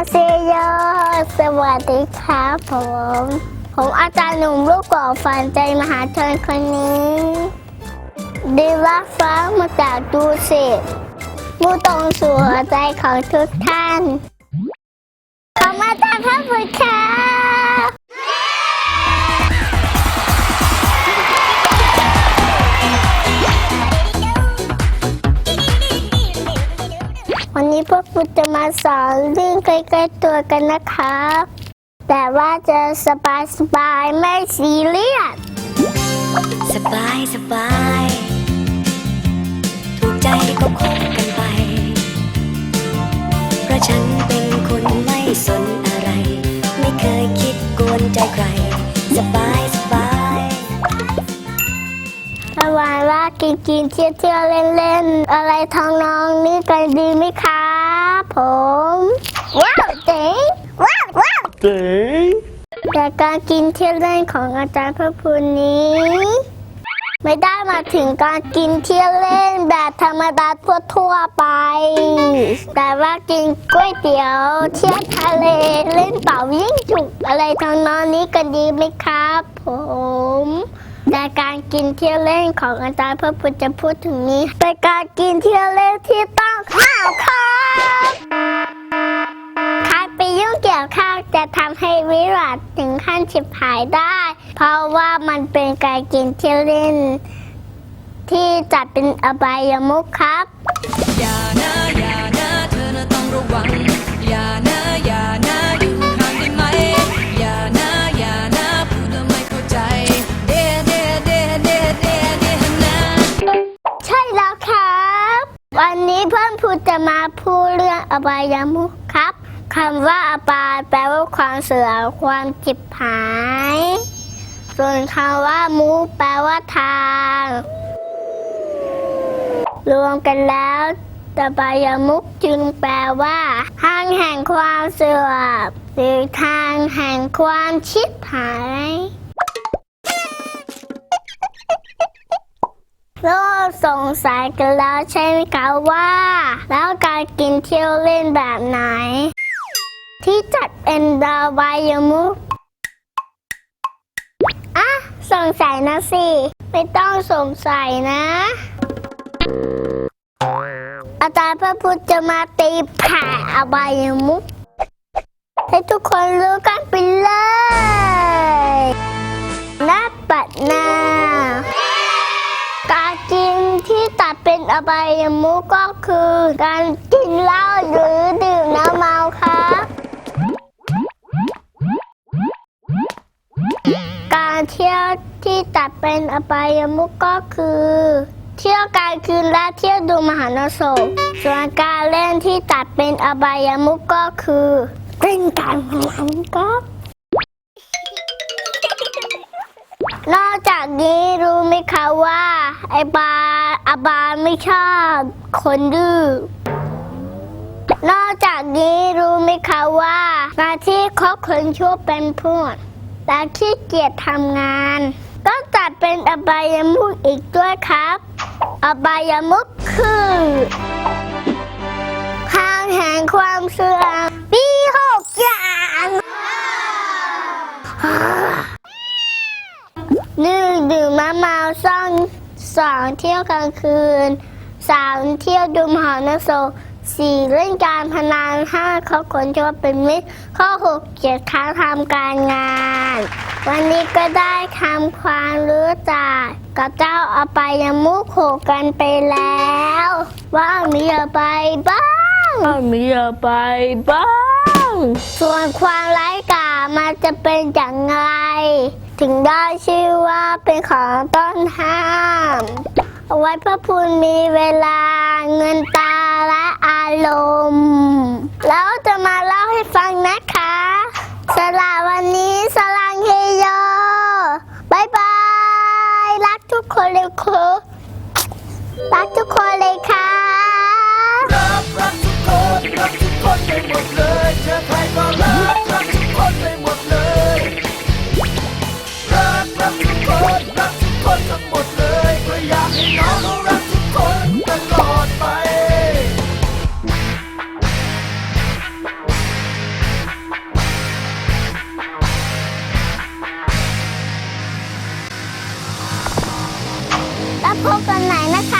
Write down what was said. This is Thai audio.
สวัสดีครับผม ผมอาจารย์หนุ่มลูกก่อกฝันใจมหาชนคนนี้ดีว่าฟ้ามาจากดูสิมุ่งตรงสู่หัวใจของทุกท่านขอมาจากพระพุทธเจ้ นี้พวกคุณจะมาสอนเรื่องใกล้ๆตัวกันนะครับ แต่ว่าจะสบายสบายๆไม่ซีเรียส สบายสบาย ถูกใจก็คบกันไป เพราะฉัน กินกินเที่ยวเที่ยวเล่นเล่นๆ อะไรทองน้องนี่กันดีไหมครับผม ว้าวเจ๋งว้าวว้าวเจ๋งแต่การกินเที่ยวเล่นของอาจารย์พระพูนนี้ ไม่ได้มาถึงการกินเที่ยวเล่นแบบธรรมดาทั่วๆไป แต่ว่ากินก๋วยเตี๋ยวเที่ยวทะเลเล่นเป่ายิ่งจุกอะไรทางนองนี้กันดีไหมครับ ผม แต่การกินเที่ยวเล่นของอาจารย์พระพุทธจะพูดถึงนี้เป็นการกินเที่ยวเล่นที่ต้องห้ามครับใครไปยุ่งเกี่ยวข้าวจะทำให้วิรัตถึงขั้นฉิบหายได้ เพราะว่ามันเป็นการกินเที่ยวเล่น ที่จัดเป็นอบายมุขครับ อย่านะอย่านะเธอนะต้องระวังูจะมาพูดเรื่องอบายามุขครับคำว่าอบายแปลว่าความเสื่อมความจิบหาย ส่วนคำว่ามุขแปลว่าทาง รวมกันแล้วอบายามุขจึงแปลว่า ทางแห่งความเสื่อมหรือทางแห่งความชิบหาย โลกสงสัยกันแล้วใช่ไหมคะว่า แล้วการกินเที่ยวเล่นแบบไหน ที่จัดเป็นดาวบยมุกอะสงสัยนะสิ ไม่ต้องสงสัยนะ อาจารย์พระพุทธจะมาตีแผ่อบายมุกให้ทุกคนรู้กันไปเลยนับปัดนา เป็นอบายมุขก็คือ การกินเหล้าหรือดื่มน้ำเมาครับการเที่ยวที่ตัดเป็นอบายมุขก็คือ เที่ยวกลางคืนและเที่ยวดูมหานสพส่วนการเล่นที่ตัดเป็นอบายมุขก็คือเล่นการพนันครับนอกจากนี้รู้ไหมคะว่า ไอบา อาบาไม่ชอบคนดื้อนอกจากนี้รู้ไหมคะว่าการที่คบคนชั่วเป็นพื่อนและขี้เกียจทำงาน ก็จัดเป็นอบายมุขอีกด้วยครับ อบายมุขคือทางแห่งความเสื่อ องเที่ยวกลางคืนสามเที่ยวดูมหรสี่เล่นการพนันห้าเขาอคนชอบเป็นมิตรข้อ 6. เกียรติค้างทำการงาน วันนี้ก็ได้ทำความรู้จักกับเจ้าอาไปยมุกโขกันไปแล้ว ว่ามีอะไรบ้าง ว่างมีอะไรบ้าง ส่วนความไร้ายกาจมันจะเป็นอย่างไร ถึงได้ชื่อว่าเป็นของต้นห้าม เอาไว้พระพูนมีเวลาเงินตาและอารมณ์ แล้วจะมาเล่าให้ฟัง พบกันใหม่นะคะ